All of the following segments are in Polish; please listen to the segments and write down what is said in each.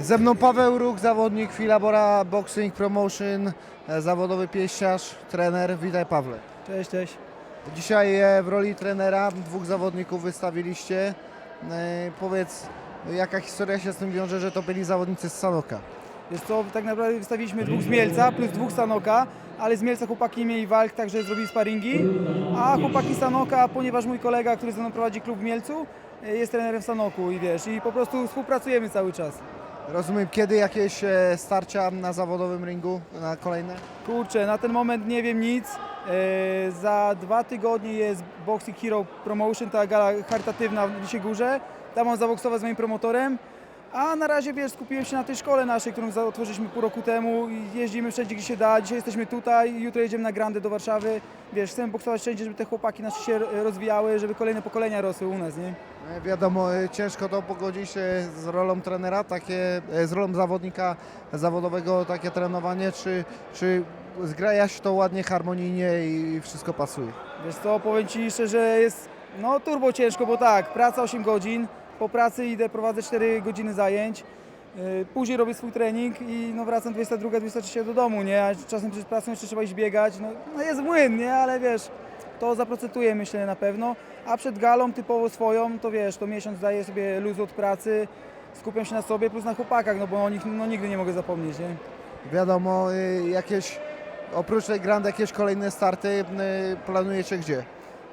Ze mną Paweł Róg, zawodnik Filabora Boxing Promotion, e, zawodowy pieściarz, trener. Witaj Pawle. Cześć, cześć. Dzisiaj e, w roli trenera dwóch zawodników wystawiliście. E, Powiedz, jaka historia się z tym wiąże, że to byli zawodnicy z Sanoka? Jest to tak naprawdę wystawiliśmy dwóch z Mielca plus dwóch Sanoka, ale z Mielca chłopaki mieli walk, także zrobili sparingi, a chłopaki Sanoka, ponieważ mój kolega, który ze mną prowadzi klub w Mielcu, jest trenerem w Sanoku i wiesz, i po prostu współpracujemy cały czas. Rozumiem, kiedy jakieś e, starcia na zawodowym ringu, na kolejne? Kurczę, na ten moment nie wiem nic. E, za dwa tygodnie jest Boxing Hero Promotion, ta gala charytatywna w Lisie Górze. Tam mam zaboksować z moim promotorem. A na razie, wiesz, skupiłem się na tej szkole naszej, którą otworzyliśmy pół roku temu jeździmy wszędzie, gdzie się da. Dzisiaj jesteśmy tutaj, jutro jedziemy na Grandę do Warszawy. Wiesz, chcemy boksować wszędzie, żeby te chłopaki nasze się rozwijały, żeby kolejne pokolenia rosły u nas, nie? E, Wiadomo, e, ciężko to pogodzić e, z rolą trenera, takie, e, z rolą zawodnika zawodowego, takie trenowanie, czy, czy zgraja się to ładnie, harmonijnie i wszystko pasuje? Wiesz co, powiem Ci szczerze, jest no turbo ciężko, bo tak, praca 8 godzin, po pracy idę, prowadzę 4 godziny zajęć, yy, później robię swój trening i no wracam 22, 23 do domu, nie, a czasem przed pracą jeszcze trzeba iść biegać, no, no jest młyn, nie, ale wiesz, to zaprocentuję myślę na pewno, a przed galą typowo swoją, to wiesz, to miesiąc daję sobie luz od pracy, skupiam się na sobie plus na chłopakach, no bo o nich no, nigdy nie mogę zapomnieć, nie. Wiadomo, y, jakieś, oprócz tej grand, jakieś kolejne starty y, planujecie gdzie?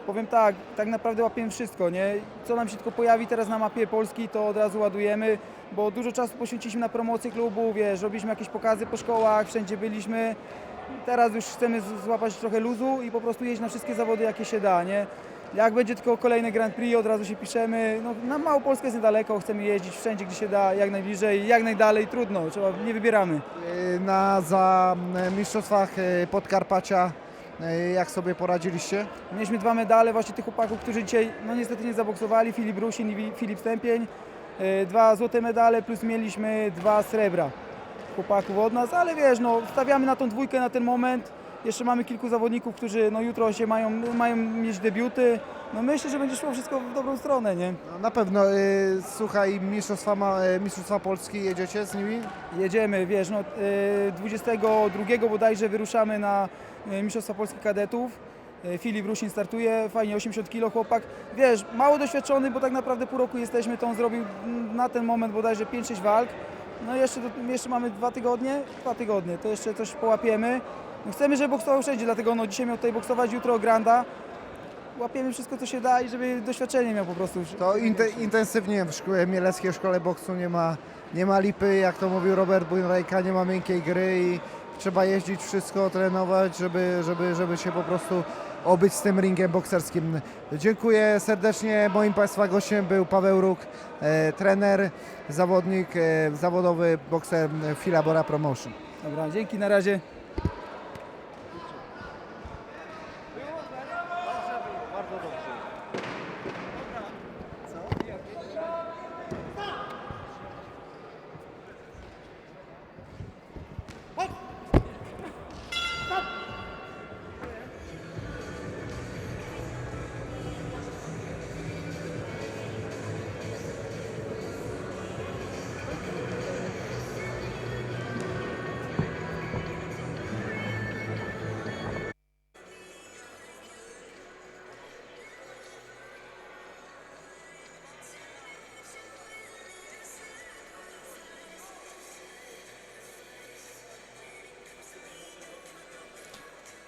Powiem tak, tak naprawdę łapiemy wszystko, nie? Co nam się tylko pojawi teraz na mapie Polski, to od razu ładujemy, bo dużo czasu poświęciliśmy na promocję klubu, wiesz, robiliśmy jakieś pokazy po szkołach, wszędzie byliśmy. Teraz już chcemy złapać trochę luzu i po prostu jeździć na wszystkie zawody, jakie się da, nie? Jak będzie tylko kolejny Grand Prix, od razu się piszemy. No, na Małopolskę jest niedaleko, chcemy jeździć wszędzie, gdzie się da, jak najbliżej, jak najdalej, trudno, trzeba, nie wybieramy. Y, Na za mistrzostwach y, Podkarpacia, jak sobie poradziliście? Mieliśmy dwa medale właśnie tych chłopaków, którzy dzisiaj no niestety nie zaboksowali, Filip Rusin i Filip Stępień. E, Dwa złote medale plus mieliśmy dwa srebra chłopaków od nas, ale wiesz, no stawiamy na tą dwójkę na ten moment. Jeszcze mamy kilku zawodników, którzy no jutro się mają, mają mieć debiuty. No myślę, że będzie szło wszystko w dobrą stronę, nie? No, na pewno, y, słuchaj, mistrzostwa, ma, y, mistrzostwa Polski jedziecie z nimi? Jedziemy, wiesz, no, e, 22 bodajże wyruszamy na e, Mistrzostwa Polski Kadetów. E, Filip Rusin startuje, fajnie, 80 kg chłopak. Wiesz, mało doświadczony, bo tak naprawdę pół roku jesteśmy, to on zrobił mm, na ten moment bodajże 5-6 walk. No jeszcze, jeszcze mamy dwa tygodnie, dwa tygodnie, to jeszcze coś połapiemy. Chcemy, żeby boksował wszędzie, dlatego no, dzisiaj miał tutaj boksować, jutro Granda. Łapiemy wszystko, co się da i żeby doświadczenie miał po prostu. To inte, intensywnie w szkole, Mieleckiej Szkole Boksu nie ma, nie ma lipy, jak to mówił Robert Bujnrejka, nie ma miękkiej gry i trzeba jeździć, wszystko trenować, żeby, żeby, żeby się po prostu obyć z tym ringiem bokserskim. Dziękuję serdecznie. Moim Państwa gościem był Paweł Róg, e, trener, zawodnik, e, zawodowy bokser Filabora Promotion. Dobra, dzięki, na razie.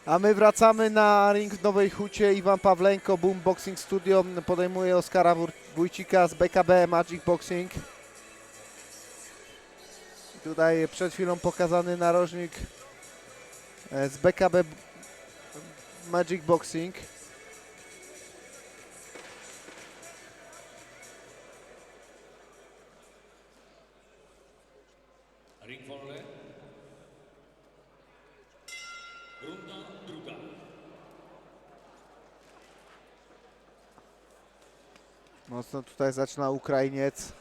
A my wracamy na ring w Nowej Hucie. Iwan Pawlenko, Boom Boxing Studio podejmuje Oskara Wójcika z BKB Magic Boxing. Tutaj przed chwilą pokazany narożnik e, z BKB Magic Boxing. Mocno tutaj zaczyna Ukrainiec.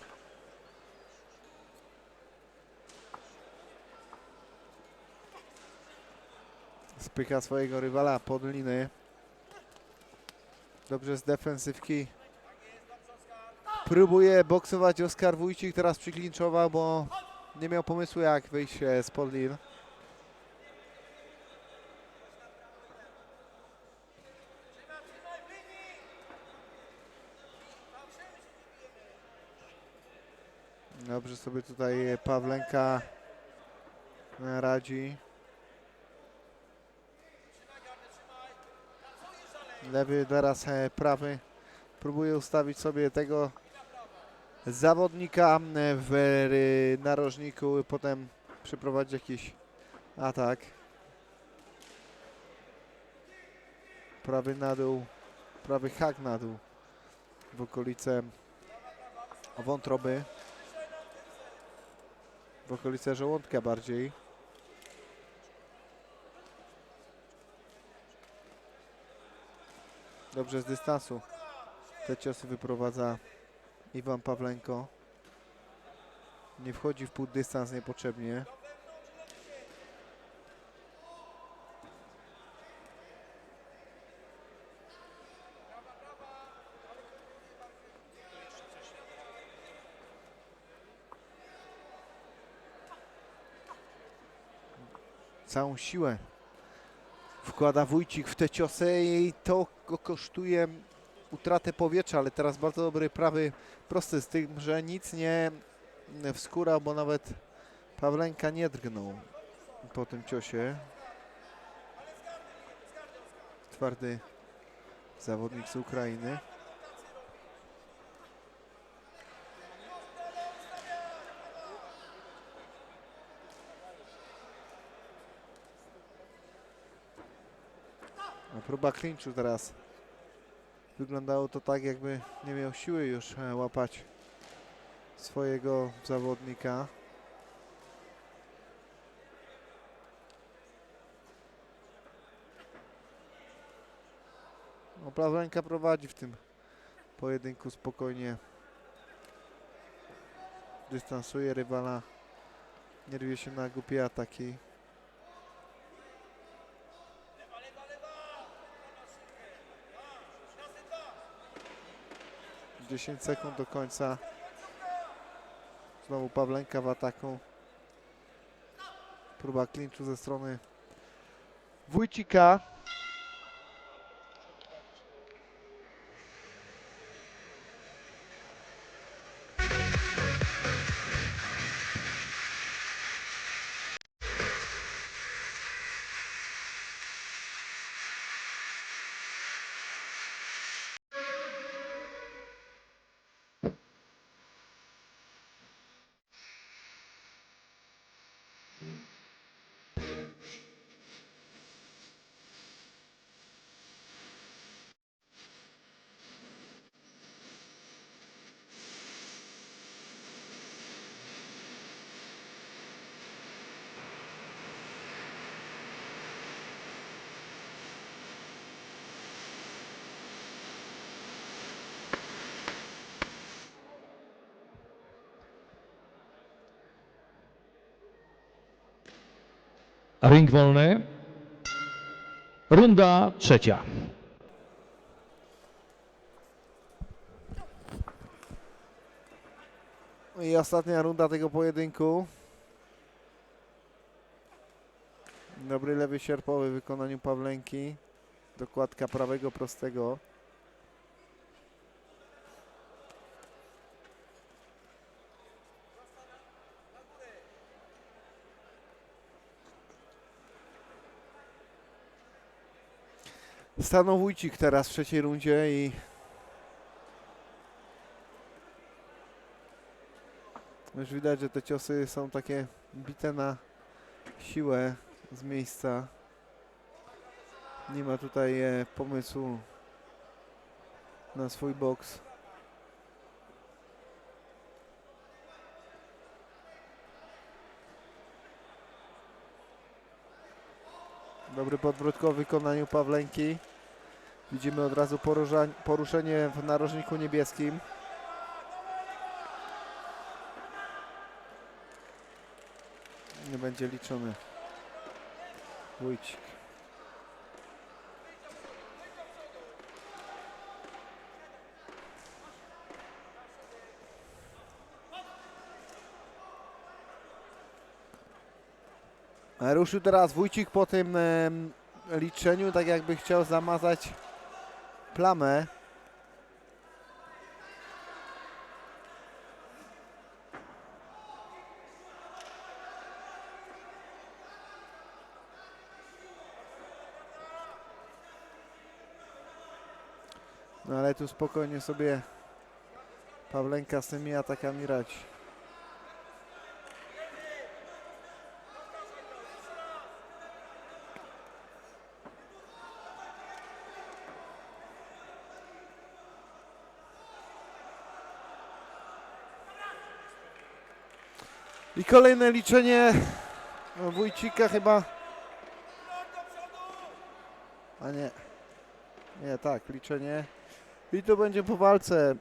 Spycha swojego rywala pod liny. Dobrze z defensywki. Próbuje boksować Oskar Wójcik, teraz przyklinczował, bo nie miał pomysłu jak wyjść e, z Podlin. Dobrze sobie tutaj Pawlenka radzi. Lewy teraz e, prawy. Próbuje ustawić sobie tego zawodnika e, w e, narożniku potem przeprowadzić jakiś atak. Prawy na dół, prawy hak na dół w okolice wątroby. W okolice żołądka bardziej. Dobrze z dystansu. Te ciosy wyprowadza Iwan Pawlenko. Nie wchodzi w półdystans niepotrzebnie. Całą siłę wkłada Wójcik w te ciosy i to go kosztuje utratę powietrza, ale teraz bardzo dobry prawy prosty z tym, że nic nie wskóra, bo nawet Pawlenka nie drgnął po tym ciosie. Twardy zawodnik z Ukrainy. A próba klinczu teraz. Wyglądało to tak, jakby nie miał siły już e, łapać swojego zawodnika. No, prowadzi w tym pojedynku spokojnie. Dystansuje rywala. Nie rwie się na głupie ataki. 10 sekund do końca. Znowu Pawlenka w ataku. Próba klinczu ze strony Wójcika. Ring wolny. Runda trzecia. I ostatnia runda tego pojedynku. Dobry lewy sierpowy w wykonaniu Pawlenki. Dokładka prawego prostego. Stanął Wójcik teraz w trzeciej rundzie i Już widać, że te ciosy są takie bite na siłę z miejsca. Nie ma tutaj e, pomysłu na swój boks. Dobry podwrótko w wykonaniu Pawlenki. Widzimy od razu poruszenie w narożniku niebieskim. Nie będzie liczony. Wójcik. Ruszył teraz Wójcik po tym liczeniu, tak jakby chciał zamazać plamę. No ale tu spokojnie sobie Pawlenka z tymi atakami radzi. I kolejne liczenie no, Wójcika chyba. A nie. Nie, tak, liczenie. I to będzie po walce.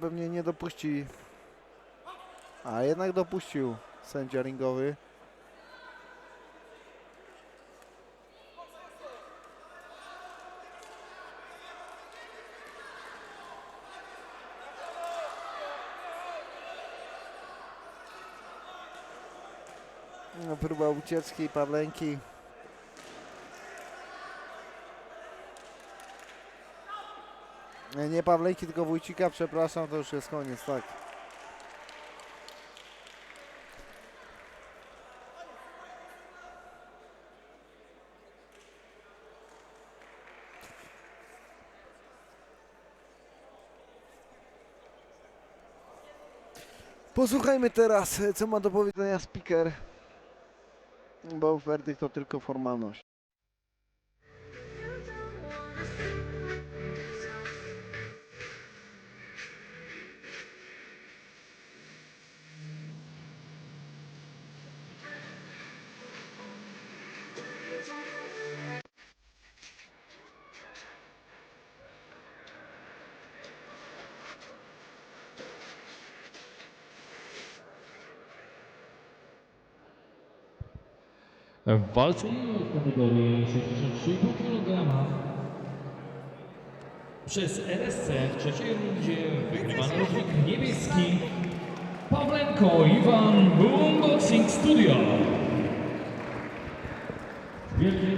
Pewnie nie dopuści. A jednak dopuścił sędzia ringowy. Próba ucieczki Pawlenki. Nie, Pawlenki, tylko Wójcika, przepraszam, to już jest koniec, tak. Posłuchajmy teraz, co ma do powiedzenia speaker, bo werdykt to tylko formalność. W walce w kategorii 63,5 kg przez RSC w trzeciej rundzie wygrywany rocznik niebieski Pawlenko Iwan Boom Boxing Studio. Wielkie